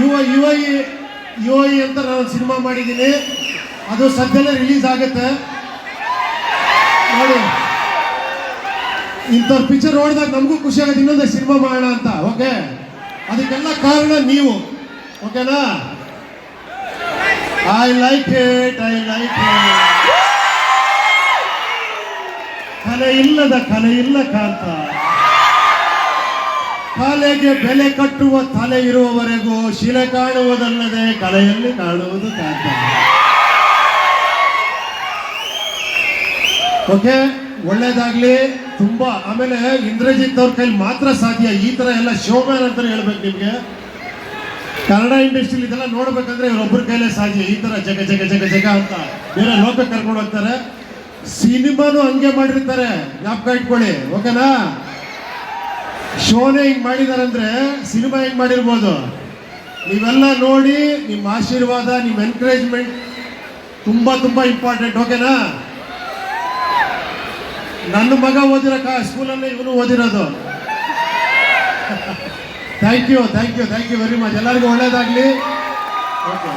ಯುವ ಯುವ ಯುವ ಅಂತ ನಾನು ಸಿನಿಮಾ ಮಾಡಿದ್ದೀನಿ. ಅದು ಸದ್ಯದಲ್ಲೇ ರಿಲೀಸ್ ಆಗುತ್ತೆ. ನೋಡಿ. ಇಂಥ ಪಿಕ್ಚರ್ ನೋಡಿದಾಗ ನಮಗೂ ಖುಷಿ ಆಗುತ್ತೆ, ಇನ್ನೊಂದು ಸಿನಿಮಾ ಮಾಡೋಣ ಅಂತ. ಓಕೆ ಅದಕ್ಕೆಲ್ಲ ಕಾರಣ ನೀವು. ಓಕೆನಾ I like it I like ಕಲೆ ಇಲ್ಲದ ಕಲೆ ಇಲ್ಲ ಕಾಂತ. ಕಲೆಗೆ ಬೆಲೆ ಕಟ್ಟುವ ತಲೆ ಇರುವವರೆಗೂ ಶಿಲೆ ಕಾಣುವುದಲ್ಲದೆ ಕಲೆಯಲ್ಲಿ ಕಾಣುವುದು ಸಾಧ್ಯ. ಓಕೆ, ಒಳ್ಳೇದಾಗ್ಲಿ. ತುಂಬಾ, ಆಮೇಲೆ ಇಂದ್ರಜಿತ್ ಅವ್ರ ಕೈಲಿ ಮಾತ್ರ ಸಾಧ್ಯ. ಈ ತರ ಎಲ್ಲ ಶೋಮ್ಯಾನ್ ಅಂತ ಹೇಳ್ಬೇಕು ನಿಮ್ಗೆ. ಕನ್ನಡ ಇಂಡಸ್ಟ್ರಿಲಿ ಇದೆಲ್ಲ ನೋಡ್ಬೇಕಂದ್ರೆ ಇವ್ರೊಬ್ಬರ ಕೈಲೇ ಸಾಧ್ಯ. ಈ ತರ ಜಗ ಜಗ ಜಗ ಜಗ ಅಂತ ಬೇರೆ ಲೋಕಕ್ಕೆ ಕರ್ಕೊಂಡು ಹೋಗ್ತಾರೆ. ಸಿನಿಮಾನು ಹಂಗೆ ಮಾಡಿರ್ತಾರೆ. ಜ್ಞಾಪಕ ಇಟ್ಕೊಳ್ಳಿ. ಓಕೆನಾ? ಶೋನೇ ಹಿಂಗ್ ಮಾಡಿದಾರೆ ಅಂದ್ರೆ ಸಿನಿಮಾ ಹೆಂಗ್ ಮಾಡಿರ್ಬೋದು? ನೀವೆಲ್ಲ ನೋಡಿ, ನಿಮ್ಮ ಆಶೀರ್ವಾದ, ನಿಮ್ಮ ಎನ್ಕರೇಜ್ಮೆಂಟ್ ತುಂಬಾ ತುಂಬಾ ಇಂಪಾರ್ಟೆಂಟ್ ಓಕೆನಾ ನನ್ನ ಮಗ ಓದಿರೋ ಕಾ ಸ್ಕೂಲಲ್ಲೇ ಇವನು ಓದಿರೋದು. Thank you thank you thank you very much ಎಲ್ಲರಿಗೂ ಒಳ್ಳೇದಾಗ್ಲಿ. ಓಕೆ